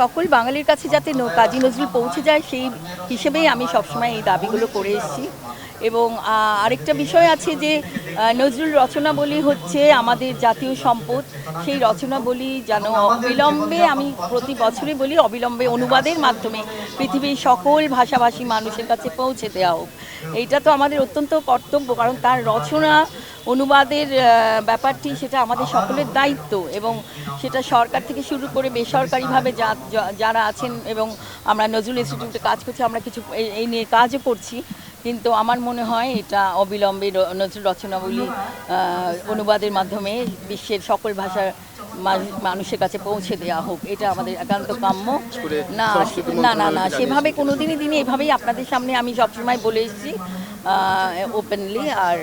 সকল বাঙালির কাছে যাতে কাজী নজরুল পৌঁছে যায়, সেই হিসেবেই আমি সবসময় এই দাবিগুলো করে এসেছি। এবং আরেকটা বিষয় আছে যে নজরুল রচনাবলী হচ্ছে আমাদের জাতীয় সম্পদ। সেই রচনাবলী যেন অবিলম্বে আমি প্রতি বছরে বলি, অবিলম্বে অনুবাদের মাধ্যমে পৃথিবীর সকল ভাষাভাষী মানুষের কাছে পৌঁছে দেওয়া হোক। এইটা তো আমাদের অত্যন্ত কর্তব্য, কারণ তার রচনা অনুবাদের ব্যাপারটি সেটা আমাদের সকলের দায়িত্ব এবং সেটা সরকার থেকে শুরু করে বেসরকারিভাবে যা- যারা আছেন এবং আমরা নজরুল ইনস্টিটিউটে কাজ করছি, আমরা কিছু এই- নিয়ে কাজও করছি। কিন্তু আমার মনে হয় এটা অবিলম্বে নজরুল রচনাবলী অনুবাদের মাধ্যমে বিশ্বের সকল ভাষার মানুষের কাছে পৌঁছে দেওয়া হোক এটা আমাদের একান্ত কাম্য। না না না না সেভাবে কোনোদিনই দিনই এভাবেই আপনাদের সামনে আমি সবসময় বলে এসেছি ওপেনলি আর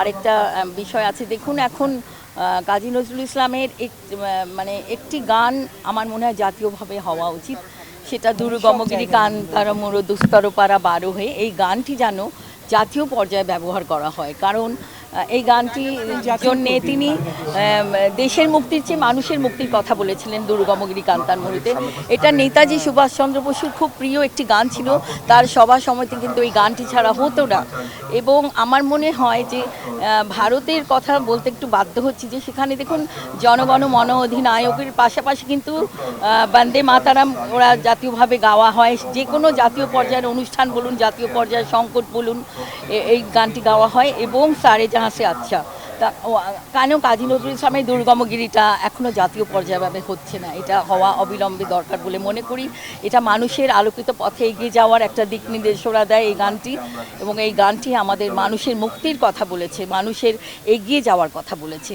আরেকটা বিষয় আছে দেখুন এখন কাজী নজরুল ইসলামের এক মানে একটি গান আমার মনে হয় জাতীয়ভাবে হওয়া উচিত। সেটা দুর্গমগিরি কান্তার মোর দুস্তর পাড়া বারো হয়ে এই গানটি যেন জাতীয় পর্যায়ে ব্যবহার করা হয়। কারণ এই গানটি জন্যে তিনি দেশের মুক্তির চেয়ে মানুষের মুক্তির কথা বলেছিলেন দুর্গমগিরি কান্তার মরুতে এটা নেতাজি সুভাষচন্দ্র বসুর খুব প্রিয় একটি গান ছিল। তার সভা সময়তে কিন্তু এই গানটি ছাড়া হতো না। এবং আমার মনে হয় যে ভারতের কথা বলতে একটু বাধ্য হচ্ছি যে, সেখানে দেখুন জনগণ মন অধিনায়কের পাশাপাশি কিন্তু বন্দে মাতারাম ওরা জাতীয়ভাবে গাওয়া হয়। যে কোনো জাতীয় পর্যায়ের অনুষ্ঠান বলুন, জাতীয় পর্যায়ের সংকট বলুন এই গানটি গাওয়া হয়। এবং সারে জাহাসে আচ্ছা। তা কেন কাজী নজরুল ইসলামের দুর্গমগিরিটা এখনও জাতীয় পর্যায়ভাবে হচ্ছে না? এটা হওয়া অবিলম্বে দরকার বলে মনে করি। এটা মানুষের আলোকিত পথে এগিয়ে যাওয়ার একটা দিক নির্দেশনা দেয় এই গানটি এবং এই গানটি আমাদের মানুষের মুক্তির কথা বলেছে, মানুষের এগিয়ে যাওয়ার কথা বলেছে।